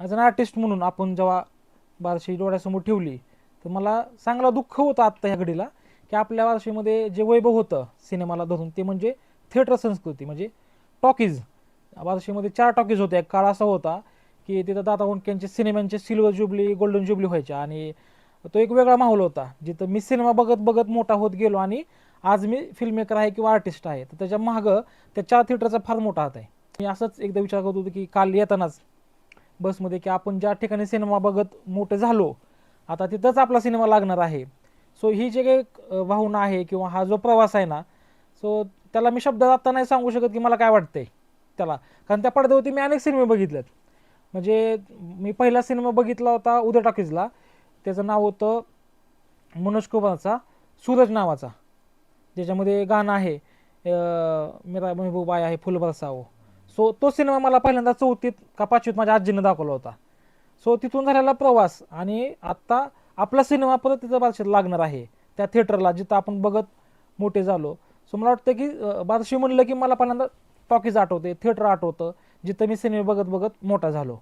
As an artist म्हणून आपण जेव्हा बारशी डोळ्यासमोर ठेवली तर मला चांगला दुःख होतं आत्ता ह्या घडीला की आपल्या बारशीमध्ये जे वैभव होतं सिनेमाला धरून ते म्हणजे थिएटर संस्कृती म्हणजे टॉकीज बारशीमध्ये चार टॉकीज होत्या. एक काळ असा होता की तिथं दादा हुंडक्यांचे सिनेमांचे सिल्वर जुबली गोल्डन जुबली व्हायच्या. आणि तो एक वेगळा माहोल होता जिथं मी सिनेमा बघत बघत मोठा होत गेलो आणि आज मी फिल्म मेकर आहे किंवा आर्टिस्ट आहे. तर त्याच्या मागं त्या चार थिएटरचा फार मोठा हात आहे. मी असंच एकदा विचार करत होतो की काल येतानाच बसमध्ये की आपण ज्या ठिकाणी सिनेमा बघत मोठे झालो आता तिथंच आपला सिनेमा लागणार आहे. सो ही जे काही भावना आहे किंवा हा जो प्रवास आहे ना सो त्याला मी शब्दात आता नाही सांगू शकत की मला काय वाटतंय त्याला. कारण त्या पडद्यावरती मी अनेक सिनेमे बघितलेत. म्हणजे मी पहिला सिनेमा बघितला होता उदय टॉकीजला. त्याचं नाव होतं मनोज कुमारचा सूरज नावाचा. ज्याच्यामध्ये गाणं आहे मेरा महबूब आहे फुल सो तो सिनेमा मला पहिल्यांदा चौथीत का पाचवीत माझ्या आजीनं दाखवला होता. सो तिथून झालेला प्रवास आणि आत्ता आपला सिनेमा परत तिथं बारशीत लागणार आहे. त्या थिएटरला जिथं आपण बघत मोठे झालो. सो मला वाटतं की बादशी बारशी म्हणलं की मला पहिल्यांदा टॉकीज आठवते थिएटर आठवतं जिथं मी सिनेमा बघत बघत मोठा झालो.